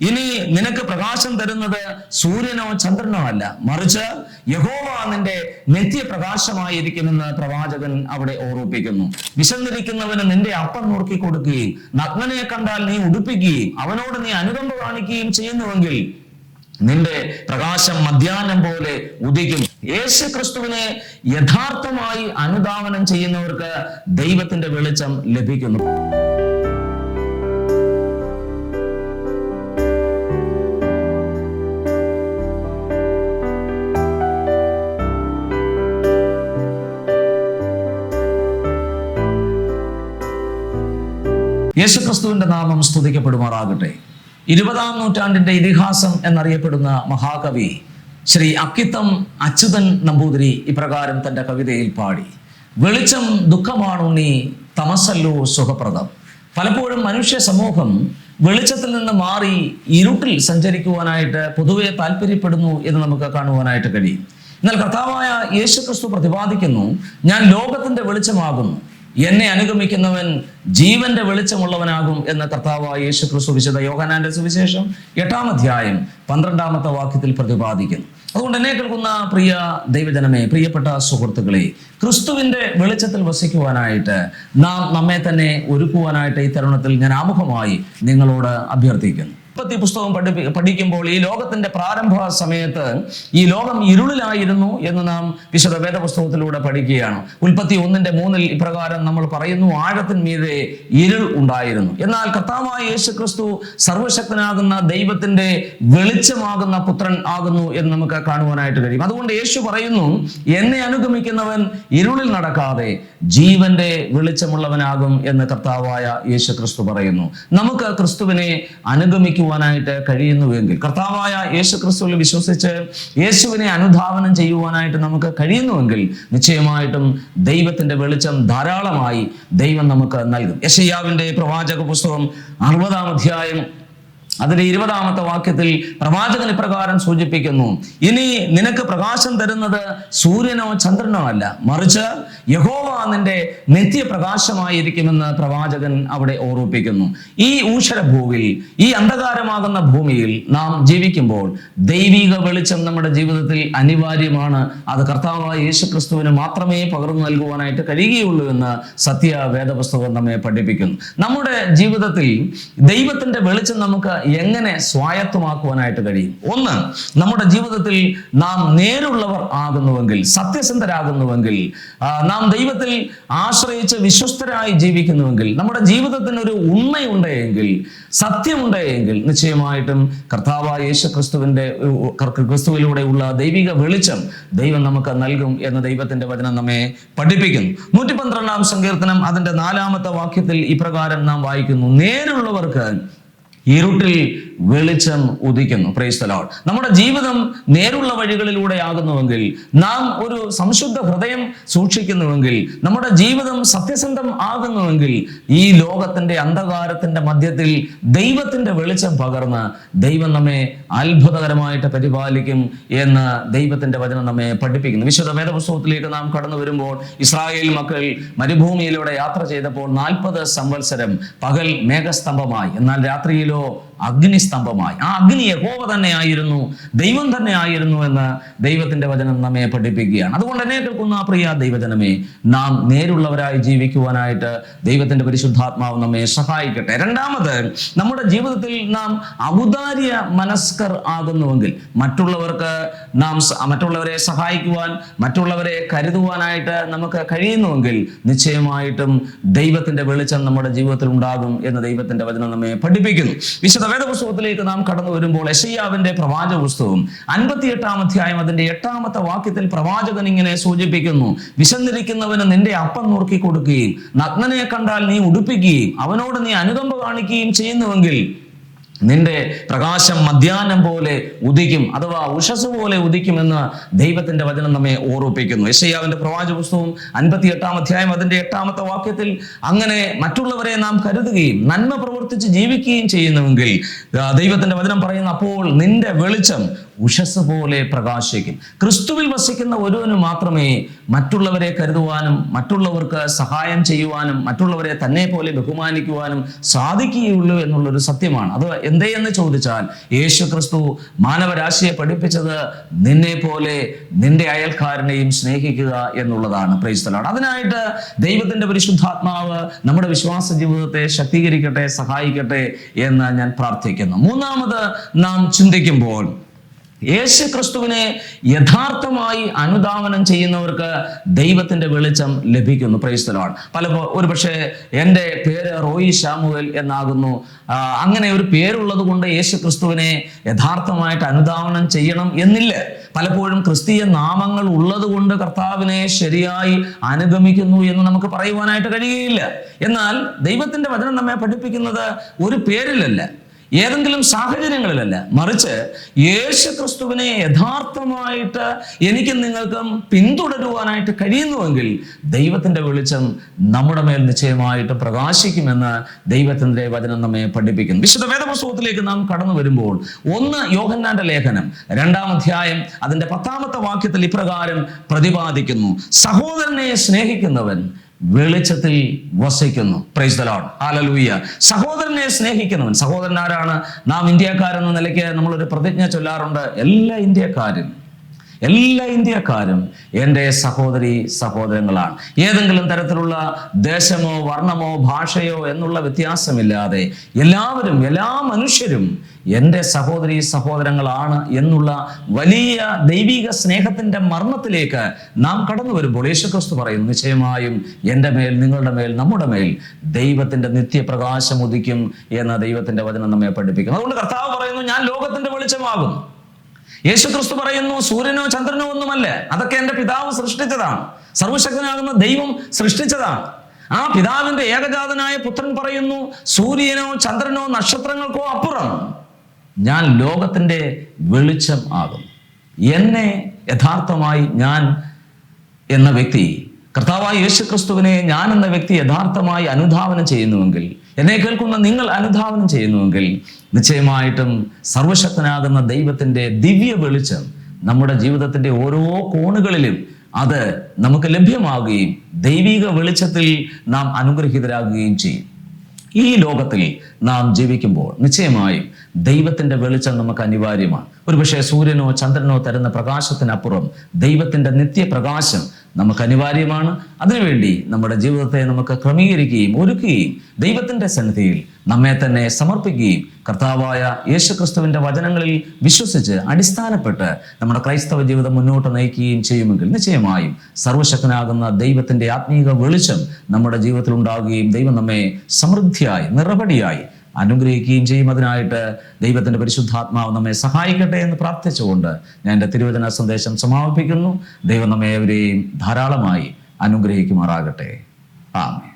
ഇനി നിനക്ക് പ്രകാശം തരുന്നത് സൂര്യനോ ചന്ദ്രനോ അല്ല. മറിച്ച് യഹോവ നിന്റെ നിത്യപ്രകാശമായിരിക്കുമെന്ന് പ്രവാചകൻ അവിടെ ഓർമ്മിപ്പിക്കുന്നു. വിശന്നിരിക്കുന്നവന് നിന്റെ അപ്പം നുറുക്കി കൊടുക്കുകയും നഗ്നനെ കണ്ടാൽ നീ ഉടുപ്പിക്കുകയും അവനോട് നീ അനുകമ്പ കാണിക്കുകയും ചെയ്യുന്നുവെങ്കിൽ നിന്റെ പ്രകാശം മധ്യാഹ്നം പോലെ ഉദിക്കും. യേശു ക്രിസ്തുവിനെ യഥാർത്ഥമായി അനുധാവനം ചെയ്യുന്നവർക്ക് ദൈവത്തിന്റെ വെളിച്ചം ലഭിക്കുന്നു. യേശുക്രിസ്തുവിന്റെ നാമം സ്തുതിക്കപ്പെടുമാറാകട്ടെ. ഇരുപതാം നൂറ്റാണ്ടിന്റെ ഇതിഹാസം എന്നറിയപ്പെടുന്ന മഹാകവി ശ്രീ അക്കിത്തം അച്യുതൻ നമ്പൂതിരി ഇപ്രകാരം തന്റെ കവിതയിൽ പാടി. വെളിച്ചം ദുഃഖമാണു നീ തമസല്ലോ സുഖപ്രദം. പലപ്പോഴും മനുഷ്യ സമൂഹം വെളിച്ചത്തിൽ നിന്ന് മാറി ഇരുട്ടിൽ സഞ്ചരിക്കുവാനായിട്ട് പൊതുവെ താല്പര്യപ്പെടുന്നു എന്ന് നമുക്ക് കാണുവാനായിട്ട് കഴിയും. എന്നാൽ കർത്താവായ യേശുക്രിസ്തു പ്രതിപാദിക്കുന്നു ഞാൻ ലോകത്തിന്റെ വെളിച്ചമാകുന്നു. എന്നെ അനുഗമിക്കുന്നവൻ ജീവന്റെ വെളിച്ചമുള്ളവനാകും എന്ന കർത്താവായ യേശു ക്രിസ്തു വിശുദ്ധ യോഹനാന്റെ സുവിശേഷം എട്ടാം അധ്യായം പന്ത്രണ്ടാമത്തെ വാക്യത്തിൽ പ്രതിപാദിക്കുന്നു. അതുകൊണ്ട് എന്നെ കേൾക്കുന്ന പ്രിയ ദൈവജനമേ പ്രിയപ്പെട്ട സുഹൃത്തുക്കളെ ക്രിസ്തുവിന്റെ വെളിച്ചത്തിൽ വസിക്കുവാനായിട്ട് നാം നമ്മെ തന്നെ ഒരുക്കുവാനായിട്ട് ഈ തരുണത്തിൽ ഞാൻ ആമുഖമായി നിങ്ങളോട് അഭ്യർത്ഥിക്കുന്നു. ഉൽപ്പത്തി പുസ്തകം പഠിപ്പി പഠിക്കുമ്പോൾ ഈ ലോകത്തിന്റെ പ്രാരംഭ സമയത്ത് ഈ ലോകം ഇരുളിലായിരുന്നു എന്ന് നാം വിശുദ്ധ വേദപുസ്തകത്തിലൂടെ പഠിക്കുകയാണ്. ഉൽപ്പത്തി ഒന്നിന്റെ മൂന്നിൽ ഇപ്രകാരം നമ്മൾ പറയുന്നു ആഴത്തിന് മീതെ ഇരുൾ ഉണ്ടായിരുന്നു. എന്നാൽ കർത്താവായ യേശു ക്രിസ്തു സർവശക്തനാകുന്ന ദൈവത്തിന്റെ വെളിച്ചമാകുന്ന പുത്രൻ ആകുന്നു എന്ന് നമുക്ക് കാണുവാനായിട്ട് കഴിയും. അതുകൊണ്ട് യേശു പറയുന്നു എന്നെ അനുഗമിക്കുന്നവൻ ഇരുളിൽ നടക്കാതെ ജീവന്റെ വെളിച്ചമുള്ളവനാകും എന്ന് കർത്താവായ യേശു ക്രിസ്തു പറയുന്നു. നമുക്ക് ക്രിസ്തുവിനെ അനുഗമിക്കുവാനായിട്ട് കഴിയുന്നുവെങ്കിൽ കർത്താവായ യേശു ക്രിസ്തുവിൽ വിശ്വസിച്ച് യേശുവിനെ അനുധാവനം ചെയ്യുവാനായിട്ട് നമുക്ക് കഴിയുന്നുവെങ്കിൽ നിശ്ചയമായിട്ടും ദൈവത്തിന്റെ വെളിച്ചം ധാരാളമായി ദൈവം നമുക്ക് യശയ്യാവിന്റെ പ്രവാചക പുസ്തകം അറുപതാം അധ്യായം അതിന്റെ ഇരുപതാമത്തെ വാക്യത്തിൽ പ്രവാചകൻ ഇപ്രകാരം സൂചിപ്പിക്കുന്നു. ഇനി നിനക്ക് പ്രകാശം തരുന്നത് സൂര്യനോ ചന്ദ്രനോ അല്ല. മറിച്ച് യഹോവ നിന്റെ നിത്യപ്രകാശമായിരിക്കുമെന്ന് പ്രവാചകൻ അവിടെ ഓർമ്മിപ്പിക്കുന്നു. ഈ ഊഷര ഭൂവിൽ ഈ അന്ധകാരമാകുന്ന ഭൂമിയിൽ നാം ജീവിക്കുമ്പോൾ ദൈവിക വെളിച്ചം നമ്മുടെ ജീവിതത്തിൽ അനിവാര്യമാണ്. അത് കർത്താവായ യേശു ക്രിസ്തുവിന് മാത്രമേ പകർന്നു നൽകുവാനായിട്ട് കഴിയുകയുള്ളൂ എന്ന് സത്യ വേദപുസ്തകം നമ്മെ പഠിപ്പിക്കുന്നു. നമ്മുടെ ജീവിതത്തിൽ ദൈവത്തിന്റെ വെളിച്ചം നമുക്ക് എങ്ങനെ സ്വായത്തമാക്കുവാനായിട്ട് കഴിയും? ഒന്ന് നമ്മുടെ ജീവിതത്തിൽ നാം നേരുള്ളവർ ആകുന്നുവെങ്കിൽ സത്യസന്ധരാകുന്നുവെങ്കിൽ നാം ദൈവത്തിൽ ആശ്രയിച്ച് വിശ്വസ്തരായി ജീവിക്കുന്നുവെങ്കിൽ നമ്മുടെ ജീവിതത്തിന് ഒരു ഉണ്മയുണ്ടെങ്കിൽ സത്യമുണ്ടെങ്കിൽ നിശ്ചയമായിട്ടും കർത്താവായ യേശു ക്രിസ്തുവിന്റെ ക്രിസ്തുവിലൂടെ ഉള്ള ദൈവിക വെളിച്ചം ദൈവം നമുക്ക് നൽകും എന്ന് ദൈവത്തിന്റെ വചനം നമ്മെ പഠിപ്പിക്കുന്നു. നൂറ്റി പന്ത്രണ്ടാം സങ്കീർത്തനം അതിന്റെ നാലാമത്തെ വാക്യത്തിൽ ഇപ്രകാരം നാം വായിക്കുന്നു. നേരുള്ളവർക്ക് ഇരുട്ടിൽ വെളിച്ചം ഉദിക്കുന്നു. പ്രൈസ് നമ്മുടെ ജീവിതം നേരുള്ള വഴികളിലൂടെ ആകുന്നുവെങ്കിൽ നാം ഒരു സംശുദ്ധ ഹൃദയം സൂക്ഷിക്കുന്നുവെങ്കിൽ നമ്മുടെ ജീവിതം സത്യസന്ധം ആകുന്നുവെങ്കിൽ ഈ ലോകത്തിന്റെ അന്ധകാരത്തിന്റെ മധ്യത്തിൽ ദൈവത്തിന്റെ വെളിച്ചം പകർന്ന് ദൈവം നമ്മെ അത്ഭുതകരമായിട്ട് പരിപാലിക്കും എന്ന് ദൈവത്തിന്റെ വചനം നമ്മെ പഠിപ്പിക്കുന്നു. വിശുദ്ധ വേദപുസ്തകത്തിലേക്ക് നാം കടന്നു വരുമ്പോൾ ഇസ്രായേൽ മക്കൾ മരുഭൂമിയിലൂടെ യാത്ര ചെയ്തപ്പോൾ നാൽപ്പത് സംവത്സരം പകൽ മേഘസ്തംഭമായി. എന്നാൽ രാത്രിയിലോ അഗ്നിസ്തംഭമായി. ആ അഗ്നി യഹോവ തന്നെയായിരുന്നു ദൈവം തന്നെയായിരുന്നു എന്ന് ദൈവത്തിന്റെ വചനം നമ്മെ പഠിപ്പിക്കുകയാണ്. അതുകൊണ്ട് എന്നെ കേൾക്കുന്ന പ്രിയ ദൈവജനമേ നാം നേരുള്ളവരായി ജീവിക്കുവാനായിട്ട് ദൈവത്തിന്റെ പരിശുദ്ധാത്മാവ് നമ്മെ സഹായിക്കട്ടെ. രണ്ടാമത് നമ്മുടെ ജീവിതത്തിൽ നാം ഔദാര്യ മനസ്കർ ആകുന്നുവെങ്കിൽ മറ്റുള്ളവർക്ക് നാം മറ്റുള്ളവരെ സഹായിക്കുവാൻ മറ്റുള്ളവരെ കരുതുവാനായിട്ട് നമുക്ക് കഴിയുന്നുവെങ്കിൽ നിശ്ചയമായിട്ടും ദൈവത്തിന്റെ വെളിച്ചം നമ്മുടെ ജീവിതത്തിൽ ഉണ്ടാകും എന്ന് ദൈവത്തിന്റെ വചനം നമ്മെ പഠിപ്പിക്കുന്നു. വിശുദ്ധ വേദപുസ്തകത്തിലേക്ക് നാം കടന്നു വരുമ്പോൾ എഷയ്യാവിന്റെ പ്രവാചക പുസ്തകവും അൻപത്തിയെട്ടാം അധ്യായം അതിന്റെ എട്ടാമത്തെ വാക്യത്തിൽ പ്രവാചകൻ ഇങ്ങനെ സൂചിപ്പിക്കുന്നു വിശന്നിരിക്കുന്നവന് നിന്റെ അപ്പം നുറുക്കി കൊടുക്കുകയും നഗ്നനെ കണ്ടാൽ നീ ഉടുപ്പിക്കുകയും അവനോട് നീ അനുകമ്പ കാണിക്കുകയും ചെയ്യുന്നുവെങ്കിൽ നിന്റെ പ്രകാശം മധ്യാഹ്നം പോലെ ഉദിക്കും അഥവാ ഉഷസ് പോലെ ഉദിക്കുമെന്ന് ദൈവത്തിന്റെ വചനം നമ്മെ ഓർമ്മിപ്പിക്കുന്നു. യശയ്യാവിന്റെ പ്രവാചക പുസ്തകവും അൻപത്തി എട്ടാം അധ്യായം അതിന്റെ എട്ടാമത്തെ വാക്യത്തിൽ അങ്ങനെ മറ്റുള്ളവരെ നാം കരുതുകയും നന്മ പ്രവർത്തിച്ച് ജീവിക്കുകയും ചെയ്യുന്നുവെങ്കിൽ ദൈവത്തിന്റെ വചനം പറയുന്ന അപ്പോൾ നിന്റെ വെളിച്ചം ഉഷസ് പോലെ പ്രകാശിക്കും. ക്രിസ്തുവിൽ വസിക്കുന്ന ഒരുവന് മാത്രമേ മറ്റുള്ളവരെ കരുതുവാനും മറ്റുള്ളവർക്ക് സഹായം ചെയ്യുവാനും മറ്റുള്ളവരെ തന്നെ പോലെ ബഹുമാനിക്കുവാനും സാധിക്കുകയുള്ളൂ എന്നുള്ളൊരു സത്യമാണ്. അത് എന്തേ എന്ന് ചോദിച്ചാൽ യേശു ക്രിസ്തു മാനവരാശിയെ പഠിപ്പിച്ചത് നിന്നെ പോലെ നിന്റെ അയൽക്കാരനെയും സ്നേഹിക്കുക എന്നുള്ളതാണ്. പ്രൈസ്തലാണ് അതിനായിട്ട് ദൈവത്തിന്റെ പരിശുദ്ധാത്മാവ് നമ്മുടെ വിശ്വാസ ജീവിതത്തെ ശക്തീകരിക്കട്ടെ സഹായിക്കട്ടെ എന്ന് ഞാൻ പ്രാർത്ഥിക്കുന്നു. മൂന്നാമത് നാം ചിന്തിക്കുമ്പോൾ യേശു ക്രിസ്തുവിനെ യഥാർത്ഥമായി അനുധാവനം ചെയ്യുന്നവർക്ക് ദൈവത്തിന്റെ വെളിച്ചം ലഭിക്കുന്നു. പ്രൈസ്തലമാണ് പലപ്പോ ഒരു പക്ഷേ എന്റെ പേര് റോയി ശാമുവൽ എന്നാകുന്നു. അങ്ങനെ ഒരു പേരുള്ളത് കൊണ്ട് യേശു ക്രിസ്തുവിനെ യഥാർത്ഥമായിട്ട് അനുധാവനം ചെയ്യണം എന്നില്ല. പലപ്പോഴും ക്രിസ്തീയ നാമങ്ങൾ ഉള്ളത് കൊണ്ട് കർത്താവിനെ ശരിയായി അനുഗമിക്കുന്നു എന്ന് നമുക്ക് പറയുവാനായിട്ട് കഴിയുകയില്ല. എന്നാൽ ദൈവത്തിന്റെ വചനം നമ്മെ പഠിപ്പിക്കുന്നത് ഒരു പേരിലല്ല. ഏതെങ്കിലും സാഹചര്യങ്ങളിലല്ല. മറിച്ച് യേശു ക്രിസ്തുവിനെ യഥാർത്ഥമായിട്ട് എനിക്കും നിങ്ങൾക്കും പിന്തുടരുവാനായിട്ട് കഴിയുന്നുവെങ്കിൽ ദൈവത്തിന്റെ വെളിച്ചം നമ്മുടെ മേൽ നിശ്ചയമായിട്ട് പ്രകാശിക്കുമെന്ന് ദൈവത്തിന്റെ വചനം നമ്മെ പഠിപ്പിക്കുന്നു. വിശുദ്ധ വേദപുസ്തകത്തിലേക്ക് നാം കടന്നു വരുമ്പോൾ ഒന്ന് യോഹന്നാന്റെ ലേഖനം രണ്ടാം അധ്യായം അതിന്റെ പത്താമത്തെ വാക്യത്തിൽ ഇപ്രകാരം പ്രതിപാദിക്കുന്നു. സഹോദരനെ സ്നേഹിക്കുന്നവൻ വെളിച്ചത്തിൽ വസിക്കുന്നു. പ്രൈസ് ദ ലോർഡ് ഹല്ലേലൂയ സഹോദരനെ സ്നേഹിക്കുന്നവൻ. സഹോദരൻ ആരാണ്? നാം ഇന്ത്യക്കാരെന്ന നിലയ്ക്ക് നമ്മളൊരു പ്രതിജ്ഞ ചൊല്ലാറുണ്ട്. എല്ലാ ഇന്ത്യക്കാരും എല്ലാ ഇന്ത്യക്കാരും എന്റെ സഹോദരി സഹോദരങ്ങളാണ്. ഏതെങ്കിലും തരത്തിലുള്ള ദേശമോ വർണമോ ഭാഷയോ എന്നുള്ള വ്യത്യാസമില്ലാതെ എല്ലാവരും എല്ലാ മനുഷ്യരും എന്റെ സഹോദരി സഹോദരങ്ങളാണ് എന്നുള്ള വലിയ ദൈവിക സ്നേഹത്തിന്റെ മർമ്മത്തിലേക്ക് നാം കടന്നു വരുമ്പോൾ യേശുക്രിസ്തു പറയുന്നു നിശ്ചയമായും എന്റെ മേൽ നിങ്ങളുടെ മേൽ നമ്മുടെ മേൽ ദൈവത്തിന്റെ നിത്യപ്രകാശം ഉദിക്കും എന്ന ദൈവത്തിന്റെ വചനം നമ്മെ പഠിപ്പിക്കും അതുകൊണ്ട് കർത്താവ് പറയുന്നു ഞാൻ ലോകത്തിന്റെ വെളിച്ചമാകും. യേശു ക്രിസ്തു പറയുന്നു സൂര്യനോ ചന്ദ്രനോ ഒന്നുമല്ല അതൊക്കെ എന്റെ പിതാവ് സൃഷ്ടിച്ചതാണ്. സർവശക്തനാകുന്ന ദൈവം സൃഷ്ടിച്ചതാണ്. ആ പിതാവിന്റെ ഏകജാതനായ പുത്രൻ പറയുന്നു സൂര്യനോ ചന്ദ്രനോ നക്ഷത്രങ്ങൾക്കോ അപ്പുറം. ഞാൻ ലോകത്തിന്റെ വെളിച്ചം ആകും എന്നെ യഥാർത്ഥമായി ഞാൻ എന്ന വ്യക്തി കർത്താവായ യേശു ക്രിസ്തുവിനെ ഞാൻ എന്ന വ്യക്തി യഥാർത്ഥമായി അനുധാവനം ചെയ്യുന്നുവെങ്കിൽ എന്നെ കേൾക്കുന്ന നിങ്ങൾ അനുധാവനം ചെയ്യുന്നുവെങ്കിൽ നിശ്ചയമായിട്ടും സർവശക്തനാകുന്ന ദൈവത്തിന്റെ ദിവ്യ വെളിച്ചം നമ്മുടെ ജീവിതത്തിന്റെ ഓരോ കോണുകളിലും അത് നമുക്ക് ലഭ്യമാകുകയും ദൈവിക വെളിച്ചത്തിൽ നാം അനുഗ്രഹീതരാകുകയും ചെയ്യും. ഈ ലോകത്തിൽ നാം ജീവിക്കുമ്പോൾ നിശ്ചയമായും ദൈവത്തിന്റെ വെളിച്ചം നമുക്ക് അനിവാര്യമാണ്. ഒരുപക്ഷെ സൂര്യനോ ചന്ദ്രനോ തരുന്ന പ്രകാശത്തിനപ്പുറം ദൈവത്തിന്റെ നിത്യപ്രകാശം നമുക്ക് അനിവാര്യമാണ്. അതിനുവേണ്ടി നമ്മുടെ ജീവിതത്തെ നമുക്ക് ക്രമീകരിക്കുകയും ഒരുക്കുകയും ദൈവത്തിന്റെ സന്നിധിയിൽ നമ്മെ തന്നെ സമർപ്പിക്കുകയും കർത്താവായ യേശുക്രിസ്തുവിന്റെ വചനങ്ങളിൽ വിശ്വസിച്ച് അടിസ്ഥാനപ്പെട്ട് നമ്മുടെ ക്രൈസ്തവ ജീവിതം മുന്നോട്ട് നയിക്കുകയും ചെയ്യുമെങ്കിൽ നിശ്ചയമായും സർവശക്തനാകുന്ന ദൈവത്തിന്റെ ആത്മീക വെളിച്ചം നമ്മുടെ ജീവിതത്തിൽ ഉണ്ടാകുകയും ദൈവം നമ്മെ സമൃദ്ധിയായി നിറപടിയായി അനുഗ്രഹിക്കുകയും ചെയ്യും. അതിനായിട്ട് ദൈവത്തിന്റെ പരിശുദ്ധാത്മാവ് നമ്മെ സഹായിക്കട്ടെ എന്ന് പ്രാർത്ഥിച്ചുകൊണ്ട് ഞാൻ എന്റെ തിരുവചന സന്ദേശം സമാപിക്കുന്നു. ദൈവം നമ്മെ അവരെയും ധാരാളമായി അനുഗ്രഹിക്കുമാറാകട്ടെ. ആമേ